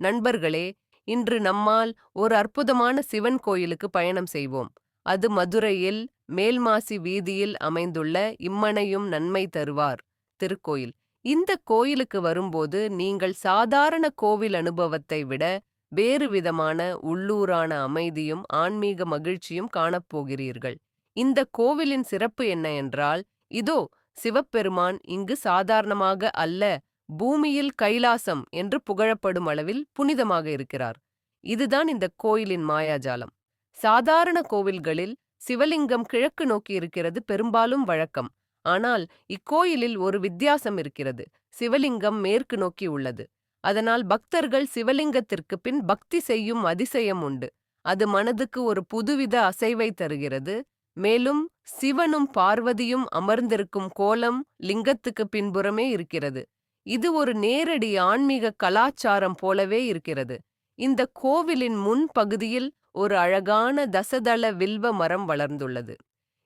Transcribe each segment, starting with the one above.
நண்பர்களே இன்று நம்மால் ஒரு அற்புதமான சிவன் கோயிலுக்கு பயணம் செய்வோம். அது மதுரையில் மேல்மாசி வீதியில் அமைந்துள்ள இம்மனையும் நன்மை தருவார் திருக்கோயில். இந்த கோயிலுக்கு வரும்போது நீங்கள் சாதாரண கோவில் அனுபவத்தை விட வேறு விதமான உள்ளூரான அமைதியும் ஆன்மீக மகிழ்ச்சியும் காணப்போகிறீர்கள் இந்த கோவிலின் சிறப்பு என்ன என்றால் இதோ சிவப்பெருமான் இங்கு சாதாரணமாக அல்ல பூமியில் கைலாசம் என்று புகழப்படும் அளவில் புனிதமாக இருக்கிறார். இதுதான் இந்த கோயிலின் மாயாஜாலம். சாதாரண கோவில்களில் சிவலிங்கம் கிழக்கு நோக்கி இருக்கிறது பெரும்பாலும் வழக்கம். ஆனால் இக்கோயிலில் ஒரு வித்தியாசம் இருக்கிறது. சிவலிங்கம் மேற்கு நோக்கி உள்ளது. அதனால் பக்தர்கள் சிவலிங்கத்திற்கு பின் பக்தி செய்யும் அதிசயம் உண்டு. அது மனதுக்கு ஒரு புதுவித அசைவை தருகிறது. மேலும் சிவனும் பார்வதியும் அமர்ந்திருக்கும் கோலம் லிங்கத்துக்கு பின்புறமே இருக்கிறது. இது ஒரு நேரடி ஆன்மீக கலாச்சாரம் போலவே இருக்கிறது. இந்த கோவிலின் முன் பகுதியில் ஒரு அழகான தசதள வில்வ மரம் வளர்ந்துள்ளது.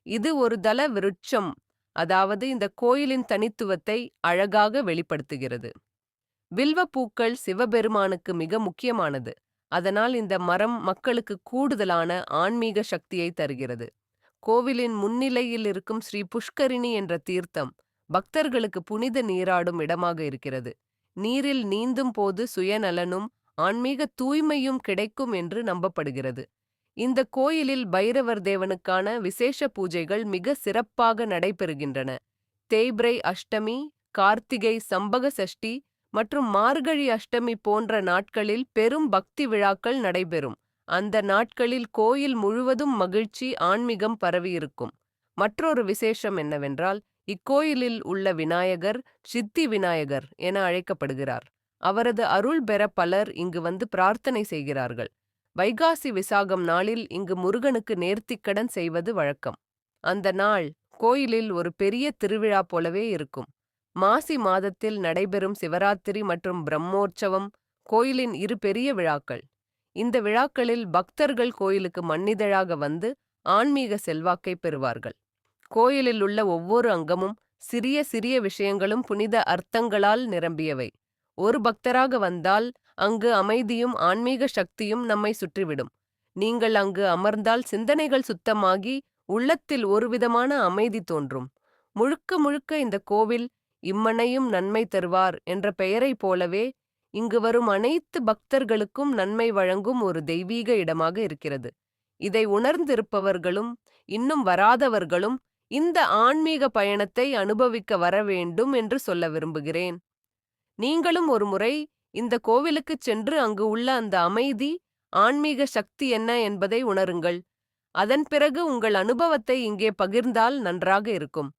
இது ஒரு தள விருட்சம் அதாவது இந்த கோயிலின் தனித்துவத்தை அழகாக வெளிப்படுத்துகிறது. வில்வ பூக்கள் சிவபெருமானுக்கு மிக முக்கியமானது. அதனால் இந்த மரம் மக்களுக்கு கூடுதலான ஆன்மீக சக்தியை தருகிறது. கோவிலின் முன்னிலையில் இருக்கும் ஸ்ரீ புஷ்கரிணி என்ற தீர்த்தம் பக்தர்களுக்கு புனித நீராடும் இடமாக இருக்கிறது. நீரில் நீந்தும் போது சுயநலனும் ஆன்மீக தூய்மையும் கிடைக்கும் என்று நம்பப்படுகிறது. இந்த கோயிலில் பைரவர் தேவனுக்கான விசேஷ பூஜைகள் மிக சிறப்பாக நடைபெறுகின்றன. தேய்பிரை அஷ்டமி கார்த்திகை சம்பக சஷ்டி மற்றும் மார்கழி அஷ்டமி போன்ற நாட்களில் பெரும் பக்தி விழாக்கள் நடைபெறும். அந்த நாட்களில் கோயில் முழுவதும் மகிழ்ச்சி ஆன்மீகம் பரவியிருக்கும். மற்றொரு விசேஷம் என்னவென்றால் இக்கோயிலில் உள்ள விநாயகர் சித்தி விநாயகர் என அழைக்கப்படுகிறார். அவரது அருள் பெற பலர் இங்கு வந்து பிரார்த்தனை செய்கிறார்கள். வைகாசி விசாகம் நாளில் இங்கு முருகனுக்கு நேர்த்திக்கடன் செய்வது வழக்கம். அந்த நாள் கோயிலில் ஒரு பெரிய திருவிழா போலவே இருக்கும். மாசி மாதத்தில் நடைபெறும் சிவராத்திரி மற்றும் பிரம்மோற்சவம் கோயிலின் இரு பெரிய விழாக்கள். இந்த விழாக்களில் பக்தர்கள் கோயிலுக்கு மன்னிதழாக வந்து ஆன்மீக செல்வாக்கை பெறுவார்கள். கோயிலில் உள்ள ஒவ்வொரு அங்கமும் சிறிய சிறிய விஷயங்களும் புனித அர்த்தங்களால் நிரம்பியவை. ஒரு பக்தராக வந்தால் அங்கு அமைதியும் ஆன்மீக சக்தியும் நம்மை சுற்றிவிடும். நீங்கள் அங்கு அமர்ந்தால் சிந்தனைகள் சுத்தமாகி உள்ளத்தில் ஒருவிதமான அமைதி தோன்றும். முழுக்க முழுக்க இந்த கோவில் இம்மனையும் நன்மை தருவார் என்ற பெயரைப் போலவே இங்கு வரும் அனைத்து பக்தர்களுக்கும் நன்மை வழங்கும் ஒரு தெய்வீக இடமாக இருக்கிறது. இதை உணர்ந்திருப்பவர்களும் இன்னும் வராதவர்களும் இந்த ஆன்மீக பயணத்தை அனுபவிக்க வர வேண்டும் என்று சொல்ல விரும்புகிறேன். நீங்களும் ஒரு முறை இந்த கோவிலுக்குச் சென்று அங்கு உள்ள அந்த அமைதி ஆன்மீக சக்தி என்ன என்பதை உணருங்கள். அதன் பிறகு உங்கள் அனுபவத்தை இங்கே பகிர்ந்தால் நன்றாக இருக்கும்.